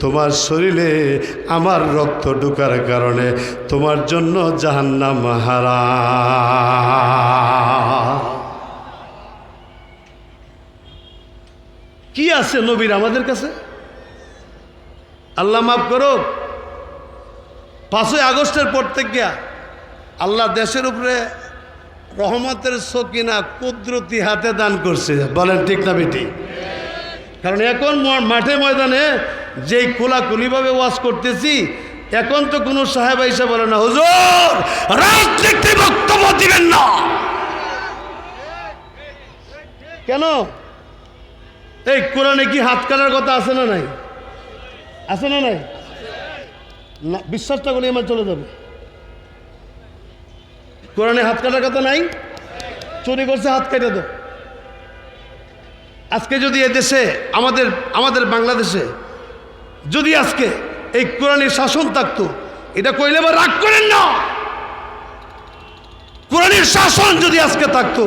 তোমার শরীরে আমার রক্ত ঢুকার কারণে তোমার জন্য জাহান্নাম হারা কি আছে নবীর আমাদের কাছে? আল্লাহ মাফ করো পাঁচই আগস্টের পর থেকে আল্লাহ দেশের উপরে রহমতের সকিনা, কুদরতি হাতে দান করছে। বলেন ঠিক না বেটি? কারণ এখন মাঠে ময়দানে যেই খোলাখুলিভাবে ওয়াজ করতেছি, এখন তো কোনো সাহেব এসে বলে না, হুজুর রাজনীতি বক্তব্য দিবেন না। কেন? এই কোরআনে কি হাত কাটার কথা আছে না নাই? আছে না নাই? না, বিশ্বাসটা করে আমার চলে যাবে। কোরআনে হাত কাটার কথা নাই? চুরি করছে, হাত কেটে দাও। আজকে যদি এ দেশে, আমাদের আমাদের বাংলাদেশে যদি আজকে এই কোরআনের শাসন থাকতো, এটা কইলে বা রাগ করেন না। কোরআনের শাসন যদি আজকে থাকতো,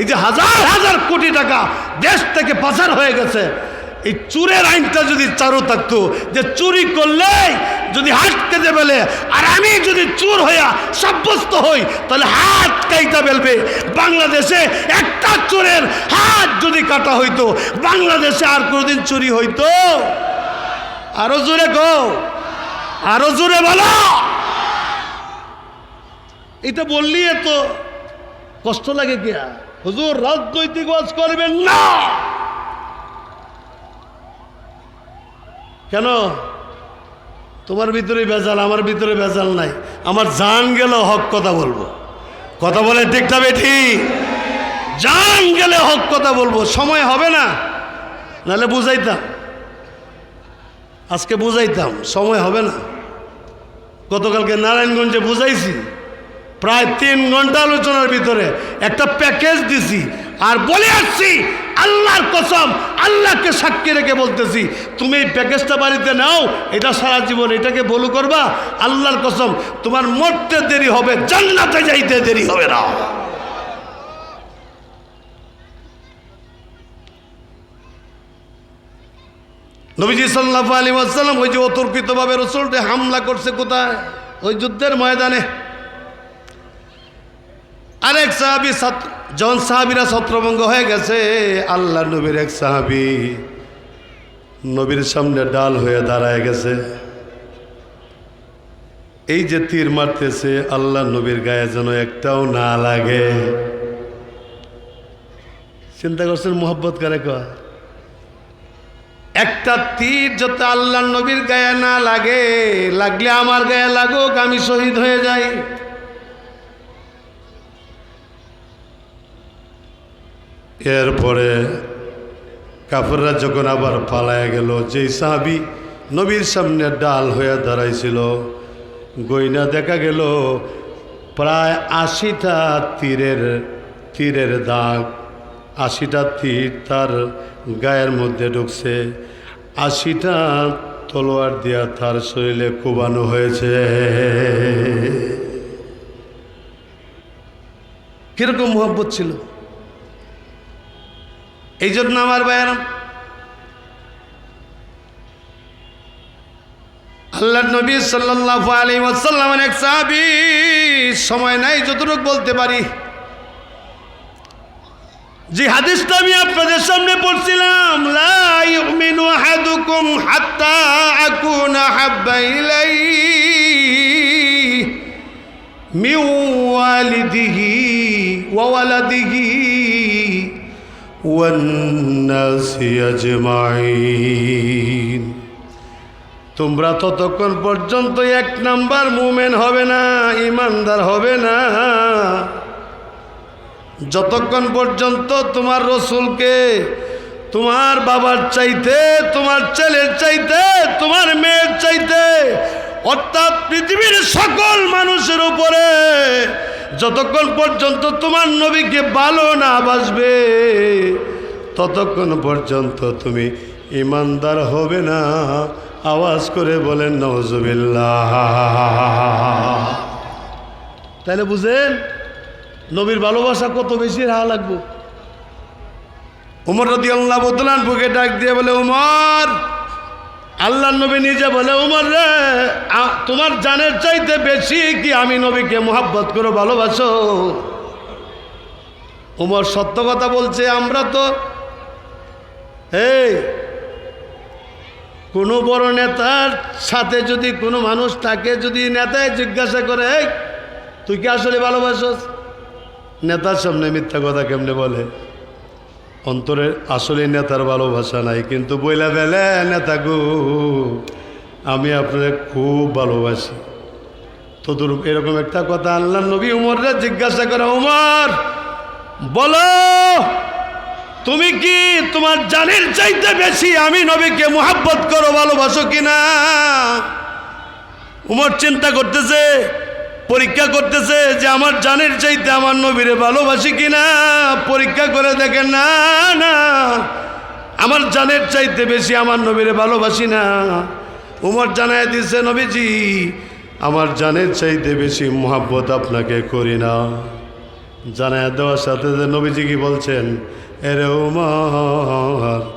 এই যে হাজার হাজার কোটি টাকা দেশ থেকে পাচার হয়ে গেছে এই চুরের আইনটা যদি চারু থাকতো, যে চুরি করলেই যদি হাত কেটে ফেলে, আর আমি যদি চুর হইয়া সাব্যস্ত হই, তাহলে হাত কাইটা ফেলবে। বাংলাদেশে একটা চোরের হাত যদি কাটা হইতো, বাংলাদেশে আর কোনোদিন চুরি হইতো। আরও জোরে গো আরও জোরে বলো। এটা বললি তো কষ্ট লাগে কি হুজুর রাজনৈতিক ওয়াজ করবেন না। কেন? তোমার ভিতরে ভেজাল, আমার ভিতরে ভেজাল নাই। আমার জান গেল হক কথা বলব। কথা বলে ঠিকটা বেঠি? জান গেলে হক কথা বলব। সময় হবে না? নাহলে বুঝাইতাম। আজকে বুঝাইতাম, সময় হবে না। গতকালকে নারায়ণগঞ্জে বুঝাইছি। প্রায় তিন ঘণ্টা আলোচনার ভিতরে একটা প্যাকেজ দিছি। আর বলে আসছি আল্লাহর কসম, আল্লাহকে সাক্ষী রেখে বলতেছি, তুমি এই প্যাকেজটা বাড়িতে নাও, এটা সারা জীবন এটাকে বলু করবা? আল্লাহর কসম, তোমার মরতে দেরি হবে, জান্নাতে যাইতে দেরি হবে না। নবীজি সাল্লাহ আলী আসসালাম ওই যে অতর্কিতভাবে রসুলটে হামলা করছে কোথায়? ওই যুদ্ধের ময়দানে। আরেক সাহাবি ছাত্র যখন সাহাবিরা ছত্রভঙ্গ হয়ে গেছে, আল্লাহ নবীর এক সাহাবি নবীর সামনে ডাল হয়ে দাঁড়ায় গেছে। এই যে তীর মারতেছে, আল্লাহ নবীর গায়ে যেন একটাও না লাগে। চিন্তা করছেন মোহব্বত করে কয়? একটা তীর যত আল্লাহ নবীর গায়ে না লাগে, লাগলে আমার গায়ে লাগুক, আমি শহীদ হয়ে যাই। এরপরে কাফররা যখন আবার পালায় গেল, যেই সাহাবি নবীর সামনে ডাল হয়ে দাঁড়াইছিল, গইনা দেখা গেল, প্রায় আশিটা তীরের তীরের দাগ, আশিটা তীর তার গায়ের মধ্যে ঢুকছে, আশিটা তলোয়ার দিয়া তার শরীরে কোবানো হয়েছে। কীরকম মোহব্বত ছিল? এই জন্য আমার বায়ারাম আল্লাহ নবী সাল্লাহ আলী ওয়াসাল্লাম এক সাহাবি, সময় নাই যতটুক বলতে পারি। যে হাদিসটা আমি আপনাদের সামনে পড়ছিলাম মিউ ওয়ালিদিহি ওয়ালাদিহি। তোমরা ততক্ষণ পর্যন্ত এক নাম্বার মুমেন হবে না, ইমানদার হবে না। যতক্ষণ পর্যন্ত তোমার রসুলকে, তোমার বাবার চাইতে, তোমার ছেলের চাইতে, তোমার মেয়ের চাইতে, অর্থাৎ পৃথিবীর সকল মানুষের উপরে যতক্ষণ পর্যন্ত তোমার নবীকে ভালো না বাসবে, ততক্ষণ পর্যন্ত তুমি ইমানদার হবে না। আওয়াজ করে বলেন নজবিল্লাহ তাহলে বুঝেন, নবীর ভালোবাসা কত বেশি রাহা লাগবো। উমর রদি আল্লাহ বদলান বুকে ডাক দিয়ে বলে, উমর আল্লাহ নবী নিজে বলে, উমর রে তোমার জানের চাইতে বেশি কি আমি নবীকে মোহাব্বত করে ভালোবাসো? উমর সত্য কথা বলছে, আমরা তো, এই, কোনো বড় নেতার সাথে যদি কোনো মানুষ থাকে যদি নেতায় জিজ্ঞাসা করে তুই কি আসলে ভালোবাসোস? নেতার সামনে মিথ্যা কথা কেমনে বলে? অন্তরের আসলে নেতার ভালোবাসা নাই, কিন্তু বইলা বেলে নেতা গো, আমি আপনার খুব ভালোবাসি। তোদের এরকম একটা কথা আল্লাহ নবী উমররা জিজ্ঞাসা করে, উমর, বলো, তুমি কি তোমার জানের চাইতে বেশি আমি নবীকে মোহাব্বত করো, ভালোবাসো কিনা? উমর চিন্তা করতেছে পরীক্ষা করতেছে যে আমার জানের চাইতে আমার নবীরে ভালোবাসি কিনা? পরীক্ষা করে দেখে না না। আমার জানের চাইতে বেশি আমার নবীরে ভালোবাসি না। উমর জানায় দিচ্ছে নবীজি, আমার জানের চাইতে বেশি মোহাব্বত আপনাকে করি না। জানায় দেওয়ার সাথে সাথে নবীজি কি বলছেন? এরে উমর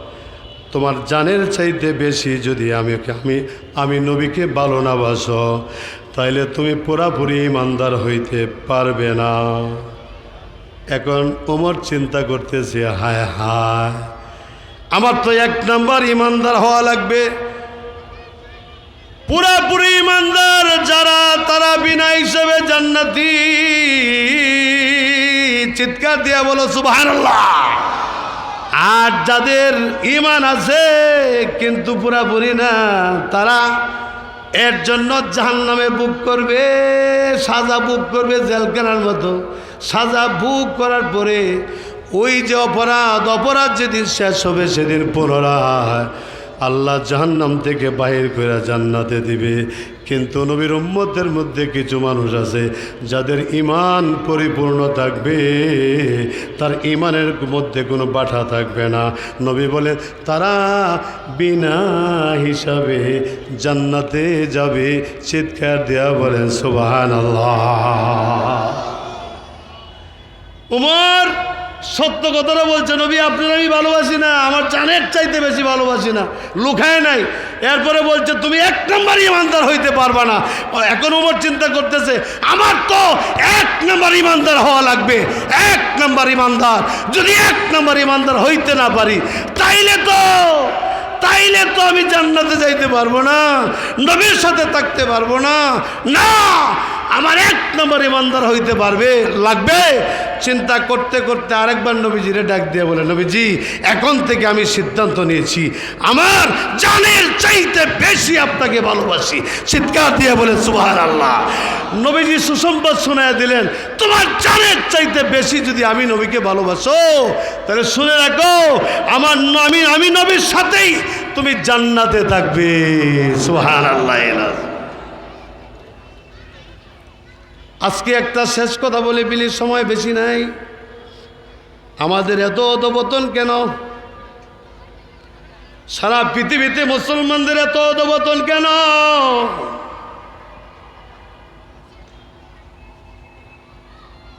তোমার জানের চাইতে বেশি যদি আমি আমি আমি নবীকে ভালো না বাসো, তাইলে তুমি পুরাপুরি ইমানদার হইতে পারবে না। এখন ওমর চিন্তা করতেছে, হায় হায়, আমার তো এক নাম্বার ইমানদার হওয়া লাগবে। পুরাপুরি ইমানদার যারা, তারা বিনা হিসেবে জান্নাতি। চিৎকার দিয়া বলো, সুবহানাল্লাহ। আর যাদের ইমান আছে, কিন্তু পুরাপুরি না, তারা এর জন্য জাহান নামে বুক করবে, সাজা বুক করবে জেলখানার মতো। সাজা বুক করার পরে ওই যে অপরাধ অপরাধ যেদিন শেষ হবে, সেদিন পুনরায় আল্লাহ জাহান্নাম থেকে বাহির করে জান্নাতে দিবে। কিন্তু নবীর উম্মতের মধ্যে কিছু মানুষ আছে, যাদের ইমান পরিপূর্ণ থাকবে, তার ইমানের মধ্যে কোনো বাধা থাকবে না। নবী বলে, তারা বিনা হিসাবে জান্নাতে যাবে, চিৎকার দেয়া বলেন সুবাহান আল্লাহ উমর সত্য কথাটা বলছে, নবী, আপনার আমি ভালোবাসি না, আমার জানের চাইতে বেশি ভালোবাসি না। লুকায় নাই। এরপরে বলছে, তুমি এক নম্বর ইমানদার হইতে পারবা না। এখন ওমর চিন্তা করতেছে, আমার তো এক নম্বর ইমানদার হওয়া লাগবে, এক নম্বর ইমানদার। যদি এক নম্বর ইমানদার হইতে না পারি, তাইলে তো তাইলে তো আমি জান্নাতে যাইতে পারব না, নবীর সাথে থাকতে পারব না। না! আমার এক নম্বর ইমানদার হইতে পারবে? লাগবে? চিন্তা করতে করতে আরেকবার নবীজিরে ডাক দিয়ে বলে, নবীজি, এখন থেকে আমি সিদ্ধান্ত নিয়েছি। আমার জানের চাইতে বেশি আপনাকে ভালোবাসি। চিৎকার দিয়ে বলে সুবাহ আল্লাহ নবীজি সুসংবাদ শোনায় দিলেন, তোমার জানের চাইতে বেশি যদি আমি নবীকে ভালোবাসো, তাহলে শুনে রাখো, আমার আমি আমি নবীর সাথেই তুমি জান্নাতে থাকবে। সুহান আল্লাহ আজকে একটা শেষ কথা বলে বিলির সময় বেশি নাই। আমাদের এত অধপতন কেন? সারা পৃথিবীতে মুসলমানদের এত অধপতন কেন?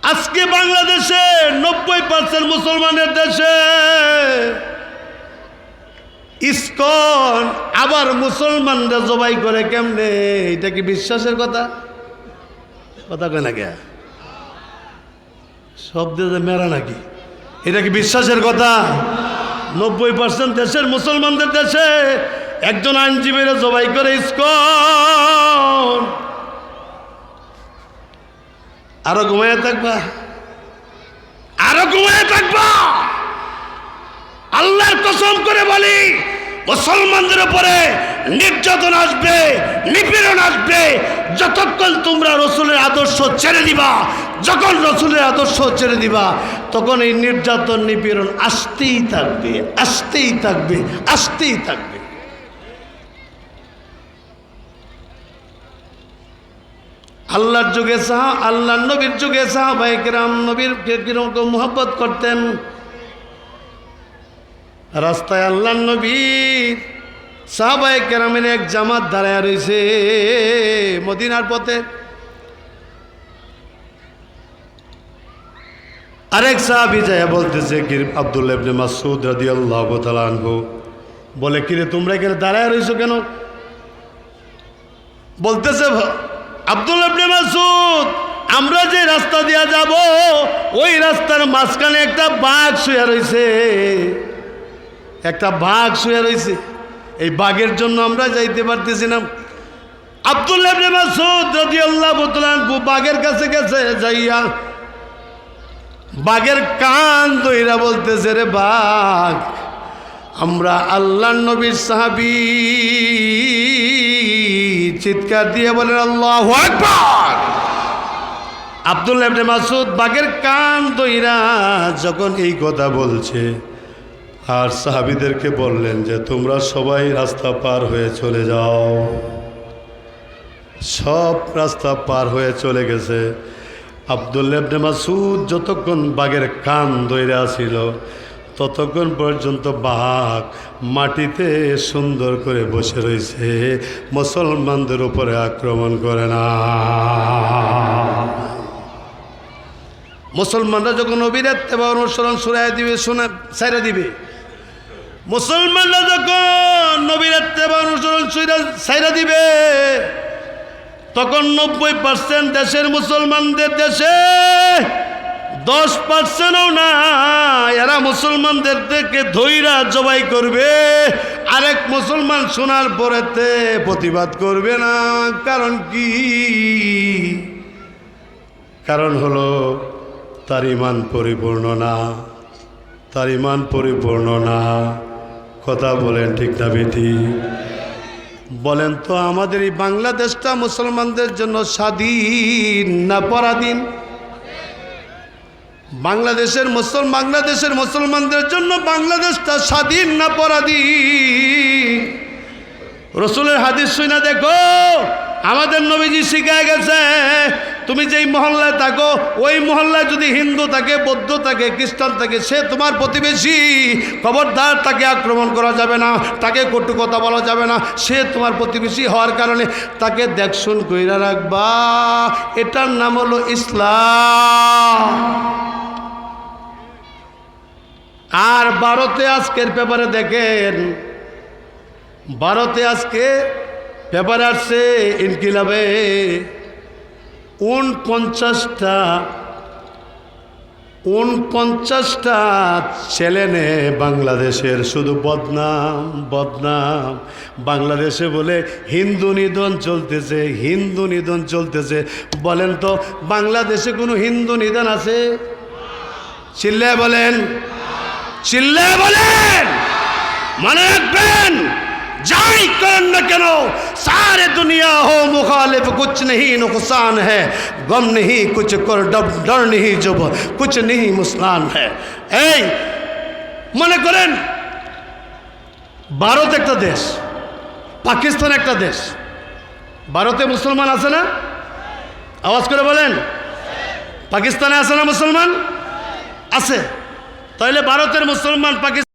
আজকে বাংলাদেশে নব্বই পার্সেন্ট মুসলমানের দেশে ইস্কন আবার মুসলমানরা জবাই করে কেমনে? এটা কি বিশ্বাসের কথা? কথা কয় না কে? সব দিয়ে মেরা নাকি? এটা কি বিশ্বাসের কথা? নব্বই পার্সেন্ট দেশের মুসলমানদের দেশে একজন আইনজীবীরা জবাই করে ইস্কন। আরও ঘুমাইয়া থাকবা। আরও ঘুমাইয়া থাকবা। আল্লাহর কসম করে বলি মুসলমানদের উপরে নির্যাতন আসবে, নিপীড়ন আসবে। যতক্ষণ তোমরা রসুলের আদর্শ ছেড়ে দিবা, যখন রসুলের আদর্শ ছেড়ে দিবা, তখন এই নির্যাতন, নিপীড়ন আসতেই থাকবে আসতেই থাকবে আসতেই থাকবে। আল্লাহর যুগে সাহা আল্লাহ নবীর যুগে সাহাবাইকেরাম নবীর কীরকম মোহব্বত করতেন রাস্তায় আল্লাহ নবীর সাহাবাই কেরামের এক জামাত দাঁড়ায় রয়েছে মদিনার পথে। আরেক সাহাবি যায় বলতেছে কি আব্দুল্লাহ মাসুদ রাদিয়াল্লাহু তাআলা আনহু? বলে, কিরে, তোমরা এখানে দাঁড়ায় রয়েছো কেন? বলতেছে, আব্দুল মাসুদ আমরা যে রাস্তা দিয়া যাব, ওই রাস্তার মাঝখানে একটা বাঘ শুয়ে রয়েছে। একটা বাঘ শুয়ে রয়েছে এই বাঘের জন্য আমরা যাইতে পারতেছি না মাসুদ তাআলা আনহু বাঘের কাছে গেছে, যাইয়া বাঘের কান দইরা বলতেছে, রে বাঘ, আমরা আল্লাহ নবীর সাহাবি। চিৎকার দিয়ে বলেন, আল্লাহ আকবার! আব্দুল্লাহ মাসুদ বাঘের কান দইরা যখন এই কথা বলছে আর সাহাবিদেরকে বললেন যে, তোমরা সবাই রাস্তা পার হয়ে চলে যাও। সব রাস্তা পার হয়ে চলে গেছে। আবদুল্লেবনে মাসুদ যতক্ষণ বাঘের কান দইরা ছিল, ততক্ষণ পর্যন্ত বাঘ মাটিতে সুন্দর করে বসে রয়েছে মুসলমানদের উপরে আক্রমণ করে না। মুসলমানরা যখন অবিরাত এবং অনুসরণ সুরায় দিবে, শোনা সাইরা দিবে মুসলমানরা যখন নবীর অনুসরণ সাইরা দিবে, তখন নব্বই পার্সেন্ট দেশের মুসলমানদের দেশে, দশ পার্সেন্টও না এরা মুসলমানদের থেকে ধৈরা জবাই করবে। আরেক মুসলমান শোনার পরেতে প্রতিবাদ করবে না। কারণ কি? কারণ হলো, তার ইমান পরিপূর্ণ না। তার ইমান পরিপূর্ণ না। কথা বলেন ঠিক না বেটি? বলেন তো, আমাদের এই বাংলাদেশটা মুসলমানদের জন্য স্বাধীন না পরাধীন? বাংলাদেশের মুসল, বাংলাদেশের মুসলমানদের জন্য বাংলাদেশটা স্বাধীন না পরাধীন? রসুলের হাদিস শুনে দেখো, আমাদের নবীজি শিখায় গেছে তুমি যেই মহল্লায় থাকো, ওই মহল্লায় যদি হিন্দু থাকে, বৌদ্ধ থাকে, খ্রিস্টান থাকে, সে তোমার প্রতিবেশী। খবরদার, তাকে আক্রমণ করা যাবে না, তাকে কটু কথা বলা যাবে না, সে তোমার প্রতিবেশী হওয়ার কারণে তাকে দেখশুন কইরা রাখবা। এটার নাম হলো ইসলাম। আর ভারতে আজকের পেপারে দেখেন, ভারতে আজকে পেপার আসছে ইনকিলাবে। উনপঞ্চাশটা ছেলে নে বাংলাদেশের? শুধু বদনাম বদনাম। বাংলাদেশে বলে হিন্দু নিধন চলতেছে, হিন্দু নিধন চলতেছে। বলেন তো, বাংলাদেশে কোনো হিন্দু নিধন আছে? চিল্লায় বলেন। চিল্লায় বলেন! মনে রাখবেন! যাই করেন না কেন সারে দুনিয়া হো মুখালিফ কুছ নেই নুকসান হ্যাঁ গম নেই কুছ কর ডর নেই জব কুছ নেই মুসলান হ্যাঁ এই মনে করেন ভারত একটা দেশ পাকিস্তান একটা দেশ ভারতে মুসলমান আছে না আওয়াজ করে বলেন পাকিস্তানে আছে না মুসলমান আছে তাহলে ভারতের মুসলমান পাকিস্তান